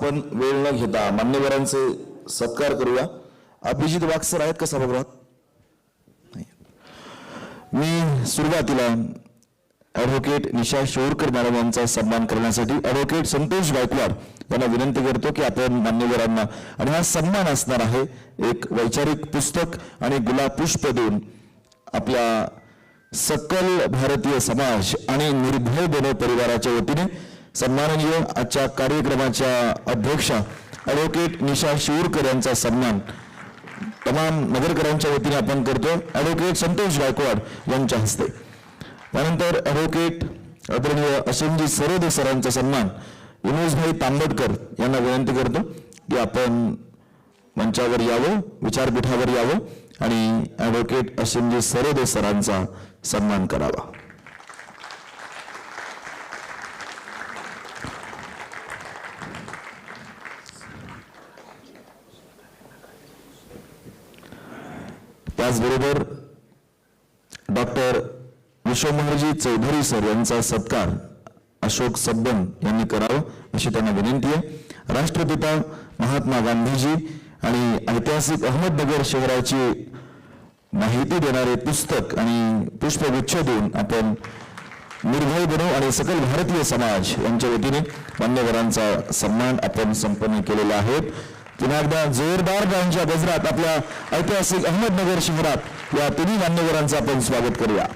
आपण वेळ न घेता मान्यवरांचे सत्कार करूया. अभिजित वाक्सर आहेत का सभागृहात? मी सुरुवातीला ॲडव्होकेट निशा शोरकर मॅडम यांचा सन्मान करण्यासाठी ॲडव्होकेट संतोष गायकवाड यांना विनंती करतो की आपण मान्यवरांना आणि हा सन्मान असणार आहे एक वैचारिक पुस्तक आणि गुलाब पुष्प देऊन आपल्या सकल भारतीय समाज आणि निर्भय बनो परिवाराच्या वतीने सन्माननीय आजच्या कार्यक्रमाच्या अध्यक्षा ॲडव्होकेट निशा शिवूरकर यांचा सन्मान तमाम नगरकरांच्या वतीने आपण करतो ॲडव्होकेट संतोष गायकवाड यांच्या हस्ते. त्यानंतर ॲडव्होकेट आदरणीय असिमजी सरोदे सरांचा सन्मान विनोजभाई तांबडकर यांना विनंती करतो की आपण मंचावर यावं विचारपीठावर यावं आणि ॲडव्होकेट असिमजी सरोदे सरांचा सन्मान करावा. त्याचबरोबर डॉक्टर विश्वमहर्जी चौधरी सर यांचा सत्कार अशोक सब्बन यांनी करावं अशी त्यांना विनंती आहे. राष्ट्रपिता महात्मा गांधीजी आणि ऐतिहासिक अहमदनगर शहराची माहिती देणारे पुस्तक आणि पुष्पगुच्छ देऊन आपण निर्भय बनो आणि सकल भारतीय समाज यांच्या वतीने मान्यवरांचा सन्मान आपण संपन्न केलेला आहे. पुन्हा एकदा जोरदार गांच्या गजरात आपल्या ऐतिहासिक अहमदनगर शहरात या तिन्ही मान्यवरांचं आपण स्वागत करूया.